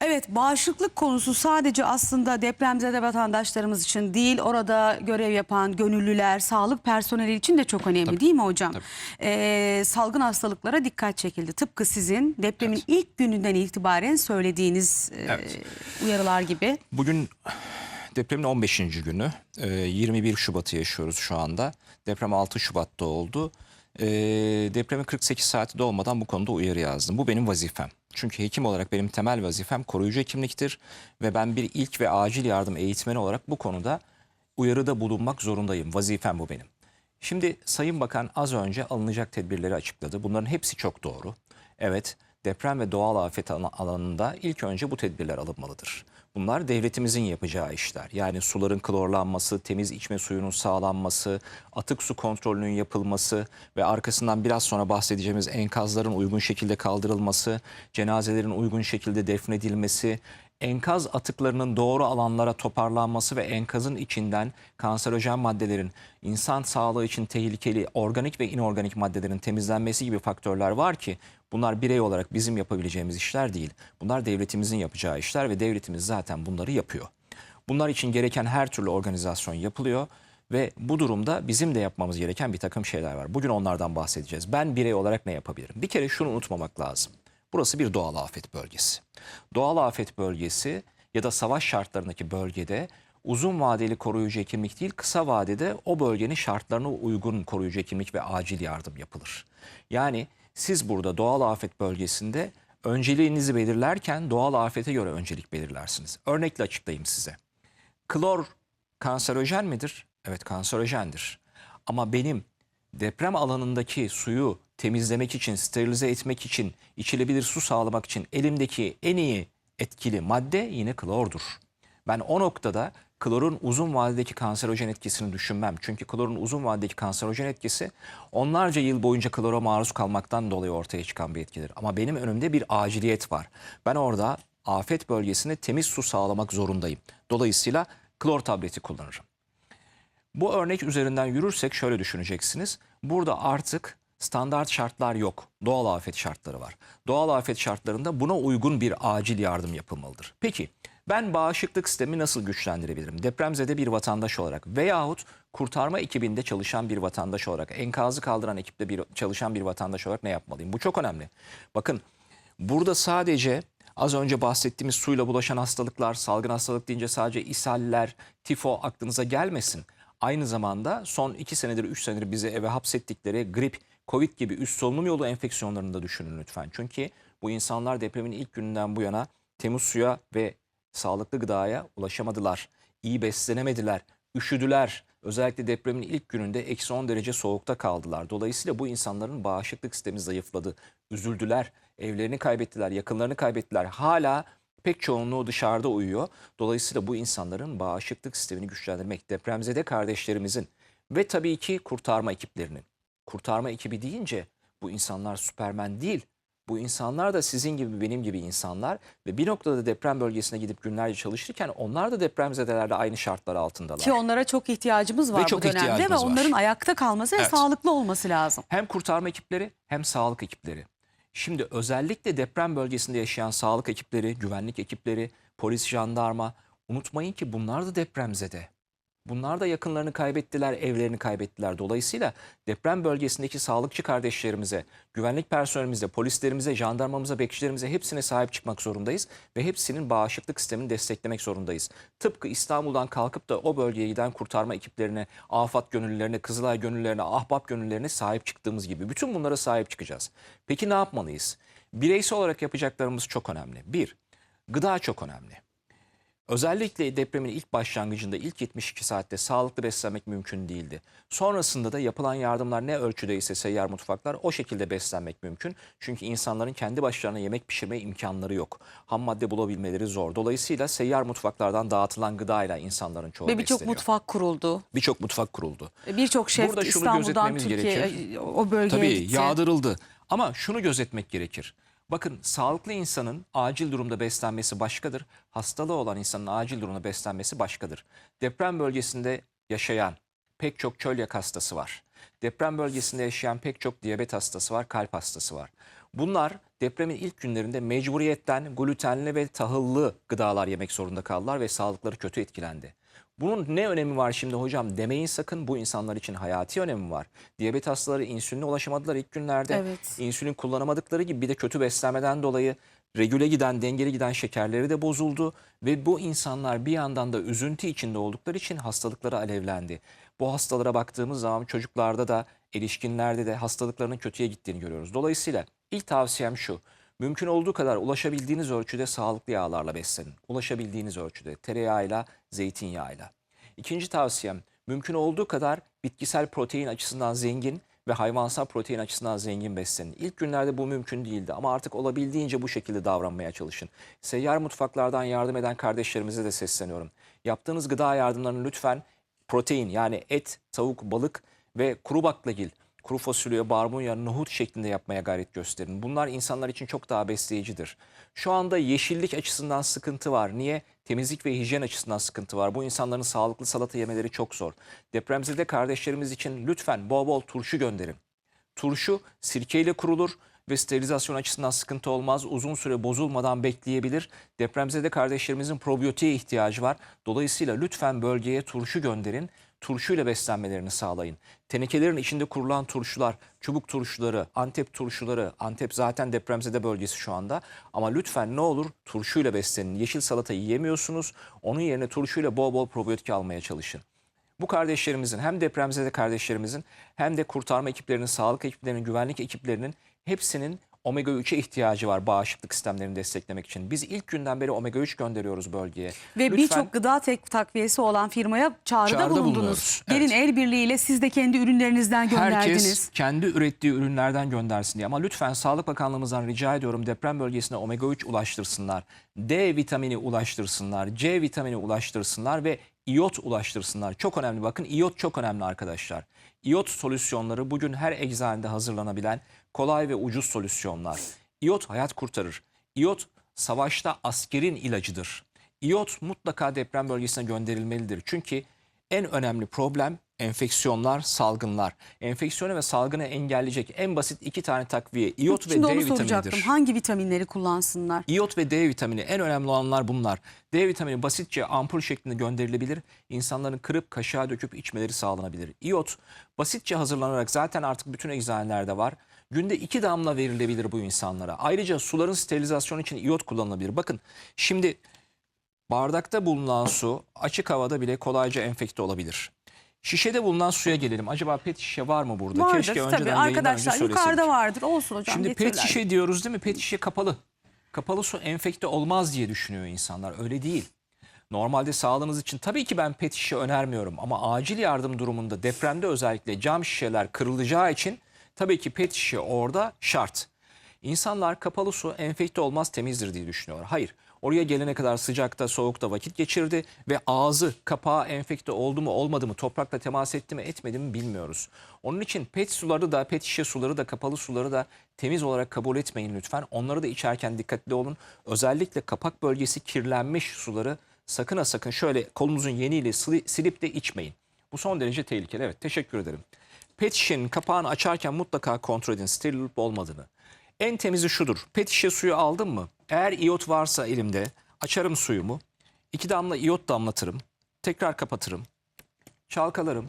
Evet bağışıklık konusu sadece aslında depremzede vatandaşlarımız için değil orada görev yapan gönüllüler, sağlık personeli için de çok önemli değil mi hocam? Ee, salgın hastalıklara dikkat çekildi. Tıpkı sizin depremin ilk gününden itibaren söylediğiniz e, Evet. uyarılar gibi. Bugün depremin 15. günü. Ee, 21 Şubat'ı yaşıyoruz şu anda. Deprem 6 Şubat'ta oldu. Ee, depremin 48 saati dolmadan bu konuda uyarı yazdım. Bu benim vazifem. Çünkü hekim olarak benim temel vazifem koruyucu hekimliktir. Ve ben bir ilk ve acil yardım eğitmeni olarak bu konuda uyarıda bulunmak zorundayım. Vazifem bu benim. Şimdi Sayın Bakan az önce alınacak tedbirleri açıkladı. Bunların hepsi çok doğru. Evet, deprem ve doğal afet alan- alanında ilk önce bu tedbirler alınmalıdır. Bunlar devletimizin yapacağı işler. Yani suların klorlanması, temiz içme suyunun sağlanması, atık su kontrolünün yapılması ve arkasından biraz sonra bahsedeceğimiz enkazların uygun şekilde kaldırılması, cenazelerin uygun şekilde defnedilmesi, enkaz atıklarının doğru alanlara toparlanması ve enkazın içinden kanserojen maddelerin insan sağlığı için tehlikeli organik ve inorganik maddelerin temizlenmesi gibi faktörler var ki bunlar birey olarak bizim yapabileceğimiz işler değil. Bunlar devletimizin yapacağı işler ve devletimiz zaten bunları yapıyor. Bunlar için gereken her türlü organizasyon yapılıyor ve bu durumda bizim de yapmamız gereken bir takım şeyler var. Bugün onlardan bahsedeceğiz. Ben birey olarak ne yapabilirim? Bir kere şunu unutmamak lazım. Burası bir doğal afet bölgesi. Doğal afet bölgesi ya da savaş şartlarındaki bölgede uzun vadeli koruyucu hekimlik değil, kısa vadede o bölgenin şartlarına uygun koruyucu hekimlik ve acil yardım yapılır. Yani siz burada doğal afet bölgesinde önceliğinizi belirlerken doğal afete göre öncelik belirlersiniz. Örnekle açıklayayım size. Klor kanserojen midir? Evet kanserojendir. Ama benim deprem alanındaki suyu temizlemek için, sterilize etmek için, içilebilir su sağlamak için elimdeki en iyi etkili madde yine klordur. Ben o noktada klorun uzun vadedeki kanserojen etkisini düşünmem. Çünkü klorun uzun vadedeki kanserojen etkisi onlarca yıl boyunca klora maruz kalmaktan dolayı ortaya çıkan bir etkidir. Ama benim önümde bir aciliyet var. Ben orada afet bölgesine temiz su sağlamak zorundayım. Dolayısıyla klor tableti kullanırım. Bu örnek üzerinden yürürsek şöyle düşüneceksiniz. Burada artık standart şartlar yok. Doğal afet şartları var. Doğal afet şartlarında buna uygun bir acil yardım yapılmalıdır. Peki ben bağışıklık sistemi nasıl güçlendirebilirim? Depremzede bir vatandaş olarak veyahut kurtarma ekibinde çalışan bir vatandaş olarak, enkazı kaldıran ekipte bir çalışan bir vatandaş olarak ne yapmalıyım? Bu çok önemli. Bakın burada sadece az önce bahsettiğimiz suyla bulaşan hastalıklar, salgın hastalık deyince sadece ishaller, tifo aklınıza gelmesin. Aynı zamanda son 2 senedir 3 senedir bizi eve hapsettikleri grip, covid gibi üst solunum yolu enfeksiyonlarını da düşünün lütfen. Çünkü bu insanlar depremin ilk gününden bu yana temiz suya ve sağlıklı gıdaya ulaşamadılar. iyi beslenemediler, üşüdüler. Özellikle depremin ilk gününde eksi 10 derece soğukta kaldılar. Dolayısıyla bu insanların bağışıklık sistemi zayıfladı. Üzüldüler, evlerini kaybettiler, yakınlarını kaybettiler. Hala pek çoğunluğu dışarıda uyuyor. Dolayısıyla bu insanların bağışıklık sistemini güçlendirmek, depremzede kardeşlerimizin ve tabii ki kurtarma ekiplerinin. Kurtarma ekibi deyince bu insanlar süpermen değil. Bu insanlar da sizin gibi benim gibi insanlar ve bir noktada deprem bölgesine gidip günlerce çalışırken onlar da depremzedelerde aynı şartlar altındalar. Ki onlara çok ihtiyacımız var Ve çok bu dönemde ve ihtiyacımız var. onların ayakta kalması ve Evet. sağlıklı olması lazım. Hem kurtarma ekipleri hem sağlık ekipleri. Şimdi özellikle deprem bölgesinde yaşayan sağlık ekipleri, güvenlik ekipleri, polis, jandarma unutmayın ki bunlar da depremzede. Bunlar da yakınlarını kaybettiler, evlerini kaybettiler. Dolayısıyla deprem bölgesindeki sağlıkçı kardeşlerimize, güvenlik personelimize, polislerimize, jandarmamıza, bekçilerimize hepsine sahip çıkmak zorundayız ve hepsinin bağışıklık sistemini desteklemek zorundayız. Tıpkı İstanbul'dan kalkıp da o bölgeye giden kurtarma ekiplerine, afat gönüllülerine, Kızılay gönüllülerine, ahbap gönüllülerine sahip çıktığımız gibi bütün bunlara sahip çıkacağız. Peki ne yapmalıyız? Bireysel olarak yapacaklarımız çok önemli. Bir, gıda çok önemli. Özellikle depremin ilk başlangıcında ilk 72 saatte sağlıklı beslenmek mümkün değildi. Sonrasında da yapılan yardımlar ne ölçüde ise seyyar mutfaklar o şekilde beslenmek mümkün. Çünkü insanların kendi başlarına yemek pişirme imkanları yok. Ham madde bulabilmeleri zor. Dolayısıyla seyyar mutfaklardan dağıtılan gıdayla insanların çoğu Ve birçok mutfak kuruldu. Birçok mutfak kuruldu. Birçok şef Burada şunu İstanbul'dan Türkiye gerekir. o bölgeye Tabii gitti. yağdırıldı. Ama şunu gözetmek gerekir. Bakın sağlıklı insanın acil durumda beslenmesi başkadır. Hastalığı olan insanın acil durumda beslenmesi başkadır. Deprem bölgesinde yaşayan pek çok çölyak hastası var. Deprem bölgesinde yaşayan pek çok diyabet hastası var, kalp hastası var. Bunlar depremin ilk günlerinde mecburiyetten glutenli ve tahıllı gıdalar yemek zorunda kaldılar ve sağlıkları kötü etkilendi. Bunun ne önemi var şimdi hocam demeyin sakın bu insanlar için hayati önemi var. Diyabet hastaları insüline ulaşamadılar ilk günlerde. Evet. İnsülin kullanamadıkları gibi bir de kötü beslenmeden dolayı regüle giden, dengeli giden şekerleri de bozuldu. Ve bu insanlar bir yandan da üzüntü içinde oldukları için hastalıkları alevlendi. Bu hastalara baktığımız zaman çocuklarda da erişkinlerde de hastalıklarının kötüye gittiğini görüyoruz. Dolayısıyla ilk tavsiyem şu. Mümkün olduğu kadar ulaşabildiğiniz ölçüde sağlıklı yağlarla beslenin. Ulaşabildiğiniz ölçüde tereyağıyla, zeytinyağıyla. İkinci tavsiyem mümkün olduğu kadar bitkisel protein açısından zengin ve hayvansal protein açısından zengin beslenin. İlk günlerde bu mümkün değildi ama artık olabildiğince bu şekilde davranmaya çalışın. Seyyar mutfaklardan yardım eden kardeşlerimize de sesleniyorum. Yaptığınız gıda yardımlarını lütfen protein yani et, tavuk, balık ve kuru baklagil, kuru fasulye, barbunya, nohut şeklinde yapmaya gayret gösterin. Bunlar insanlar için çok daha besleyicidir. Şu anda yeşillik açısından sıkıntı var. Niye? Temizlik ve hijyen açısından sıkıntı var. Bu insanların sağlıklı salata yemeleri çok zor. Depremzede kardeşlerimiz için lütfen bol bol turşu gönderin. Turşu sirkeyle kurulur ve sterilizasyon açısından sıkıntı olmaz. Uzun süre bozulmadan bekleyebilir. Depremzede kardeşlerimizin probiyotiğe ihtiyacı var. Dolayısıyla lütfen bölgeye turşu gönderin. Turşuyla beslenmelerini sağlayın. Tenekelerin içinde kurulan turşular, çubuk turşuları, Antep turşuları, Antep zaten depremzede bölgesi şu anda. Ama lütfen ne olur turşuyla beslenin. Yeşil salata yiyemiyorsunuz. Onun yerine turşuyla bol bol probiyotik almaya çalışın. Bu kardeşlerimizin hem depremzede kardeşlerimizin hem de kurtarma ekiplerinin, sağlık ekiplerinin, güvenlik ekiplerinin hepsinin omega 3'e ihtiyacı var bağışıklık sistemlerini desteklemek için. Biz ilk günden beri omega 3 gönderiyoruz bölgeye. Ve birçok gıda tek takviyesi olan firmaya çağrıda, Çağrıda bulundunuz. bulunuyoruz, Gelin evet. el birliğiyle siz de kendi ürünlerinizden gönderdiniz. Herkes kendi ürettiği ürünlerden göndersin diye. Ama lütfen Sağlık Bakanlığımızdan rica ediyorum deprem bölgesine omega 3 ulaştırsınlar. D vitamini ulaştırsınlar. C vitamini ulaştırsınlar ve iot ulaştırsınlar. Çok önemli bakın iot çok önemli arkadaşlar. İyot solüsyonları bugün her eczanede hazırlanabilen kolay ve ucuz solüsyonlar. İyot hayat kurtarır. İyot savaşta askerin ilacıdır. İyot mutlaka deprem bölgesine gönderilmelidir. Çünkü en önemli problem enfeksiyonlar, salgınlar. Enfeksiyonu ve salgını engelleyecek en basit iki tane takviye iot ve Şimdi D onu soracaktım. vitaminidir. Hangi vitaminleri kullansınlar? İyot ve D vitamini en önemli olanlar bunlar. D vitamini basitçe ampul şeklinde gönderilebilir. İnsanların kırıp kaşığa döküp içmeleri sağlanabilir. İyot basitçe hazırlanarak zaten artık bütün eczanelerde var. Günde iki damla verilebilir bu insanlara. Ayrıca suların sterilizasyonu için iyot kullanılabilir. Bakın şimdi bardakta bulunan su açık havada bile kolayca enfekte olabilir. Şişede bulunan suya gelelim. Acaba pet şişe var mı burada? Vardır Keşke tabii önceden önce arkadaşlar söyleseydik. yukarıda vardır. Olsun hocam Şimdi pet getirirler. şişe diyoruz değil mi? Pet şişe kapalı. Kapalı su enfekte olmaz diye düşünüyor insanlar. Öyle değil. Normalde sağlığınız için tabii ki ben pet şişe önermiyorum ama acil yardım durumunda depremde özellikle cam şişeler kırılacağı için tabii ki pet şişe orada şart. İnsanlar kapalı su enfekte olmaz temizdir diye düşünüyor. Hayır. Oraya gelene kadar sıcakta, soğukta vakit geçirdi ve ağzı, kapağı enfekte oldu mu, olmadı mı, toprakla temas etti mi, etmedi mi bilmiyoruz. Onun için pet suları da, pet şişe suları da, kapalı suları da temiz olarak kabul etmeyin lütfen. Onları da içerken dikkatli olun. Özellikle kapak bölgesi kirlenmiş suları sakın ha sakın şöyle kolunuzun yeniyle sili- silip de içmeyin. Bu son derece tehlikeli. Evet, teşekkür ederim. Pet şişenin kapağını açarken mutlaka kontrol edin steril olup olmadığını. En temizi şudur. Pet şişe suyu aldım mı? Eğer iyot varsa elimde açarım suyumu. iki damla iyot damlatırım. Tekrar kapatırım. Çalkalarım.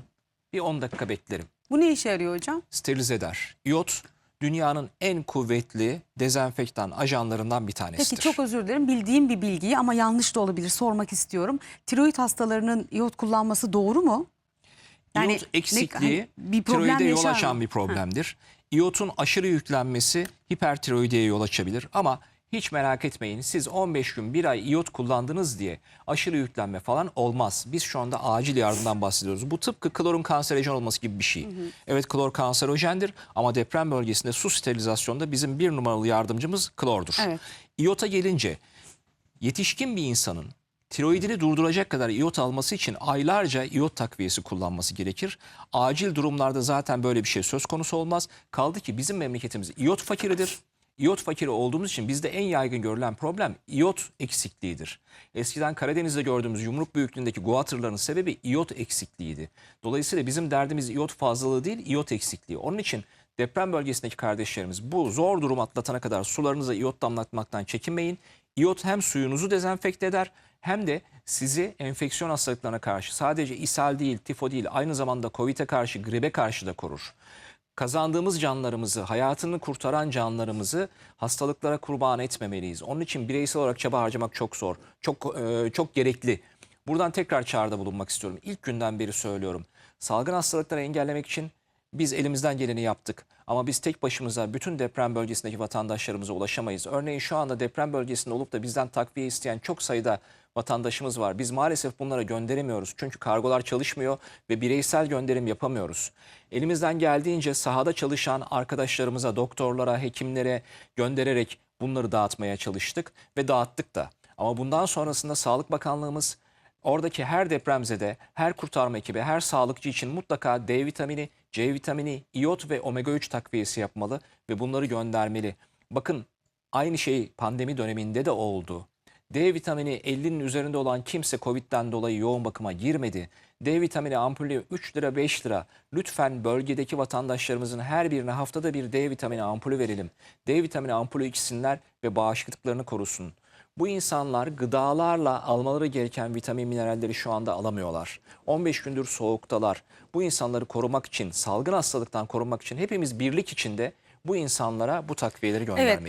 Bir 10 dakika beklerim. Bu ne işe yarıyor hocam? Sterilize eder. İyot dünyanın en kuvvetli dezenfektan ajanlarından bir tanesidir. Peki çok özür dilerim. Bildiğim bir bilgiyi ama yanlış da olabilir. Sormak istiyorum. Tiroid hastalarının iot kullanması doğru mu? Yani İyot ne- eksikliği hani bir problem tiroide yol mı? açan bir problemdir. İyotun aşırı yüklenmesi hipertiroideye yol açabilir ama hiç merak etmeyin siz 15 gün bir ay iyot kullandınız diye aşırı yüklenme falan olmaz. Biz şu anda acil yardımdan bahsediyoruz. Bu tıpkı klorun kanserojen olması gibi bir şey. Evet klor kanserojendir ama deprem bölgesinde su sterilizasyonda bizim bir numaralı yardımcımız klordur. Evet. İyota gelince yetişkin bir insanın tiroidini durduracak kadar iyot alması için aylarca iyot takviyesi kullanması gerekir. Acil durumlarda zaten böyle bir şey söz konusu olmaz. Kaldı ki bizim memleketimiz iyot fakiridir. İyot fakiri olduğumuz için bizde en yaygın görülen problem iyot eksikliğidir. Eskiden Karadeniz'de gördüğümüz yumruk büyüklüğündeki guatırların sebebi iyot eksikliğiydi. Dolayısıyla bizim derdimiz iyot fazlalığı değil, iyot eksikliği. Onun için deprem bölgesindeki kardeşlerimiz bu zor durum atlatana kadar sularınıza iyot damlatmaktan çekinmeyin. İyot hem suyunuzu dezenfekte eder hem de sizi enfeksiyon hastalıklarına karşı sadece ishal değil, tifo değil aynı zamanda COVID'e karşı, gribe karşı da korur kazandığımız canlarımızı, hayatını kurtaran canlarımızı hastalıklara kurban etmemeliyiz. Onun için bireysel olarak çaba harcamak çok zor, çok e, çok gerekli. Buradan tekrar çağrıda bulunmak istiyorum. İlk günden beri söylüyorum. Salgın hastalıkları engellemek için biz elimizden geleni yaptık. Ama biz tek başımıza bütün deprem bölgesindeki vatandaşlarımıza ulaşamayız. Örneğin şu anda deprem bölgesinde olup da bizden takviye isteyen çok sayıda vatandaşımız var. Biz maalesef bunlara gönderemiyoruz. Çünkü kargolar çalışmıyor ve bireysel gönderim yapamıyoruz. Elimizden geldiğince sahada çalışan arkadaşlarımıza, doktorlara, hekimlere göndererek bunları dağıtmaya çalıştık ve dağıttık da. Ama bundan sonrasında Sağlık Bakanlığımız Oradaki her depremzede, her kurtarma ekibi, her sağlıkçı için mutlaka D vitamini, C vitamini, iyot ve omega 3 takviyesi yapmalı ve bunları göndermeli. Bakın aynı şey pandemi döneminde de oldu. D vitamini 50'nin üzerinde olan kimse Covid'den dolayı yoğun bakıma girmedi. D vitamini ampulü 3 lira 5 lira. Lütfen bölgedeki vatandaşlarımızın her birine haftada bir D vitamini ampulü verelim. D vitamini ampulü içsinler ve bağışıklıklarını korusun. Bu insanlar gıdalarla almaları gereken vitamin mineralleri şu anda alamıyorlar. 15 gündür soğuktalar. Bu insanları korumak için, salgın hastalıktan korunmak için hepimiz birlik içinde bu insanlara bu takviyeleri göndermeliyiz.